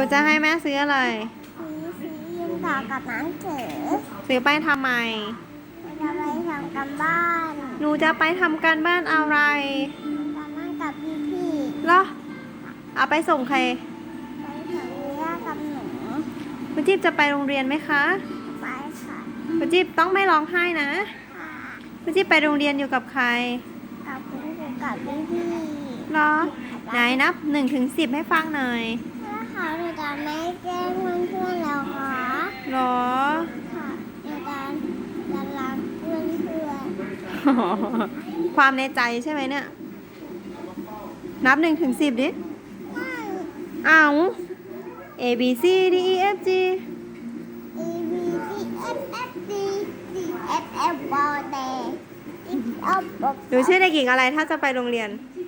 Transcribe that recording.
ครูจะให้แม่ซื้ออะไร ซื้อซื้อยืมต่อกับหนังสือซื้อไปทำไมเราจะไปทำกันบ้านหนูจะไปทำการบ้านอะไรกันบ้านกับพี่พี่เหรอเอาไปส่งใครๆไปถึงเรื่องกับหนูคุณจิ๊บจะไปโรงเรียนไหมคะไปค่ะคุณจิ๊บต้องไม่ร้องไห้นะค่ะคุณจิ๊บไปโรงเรียนอยู่กับใครกับคุณครูกับพี่พี่เหรอไหนนับ1นถึงสิให้ฟังหน่อย ๆ แล้วเขาหนูจะไม่แกล้งเพื่อนๆแล้วค่ะเหรอค่ะหนูจะจะรักเพื่อนเพื่อนความในใจใช่ไหมเนี่ย นับ1นถึงสิดิ ๆไม่อ้าว A B C D E F G A B C F F D D F F บอเด F F บอหนูชื่อเด็กหญิงอะไรถ้าจะไปโรงเรียนช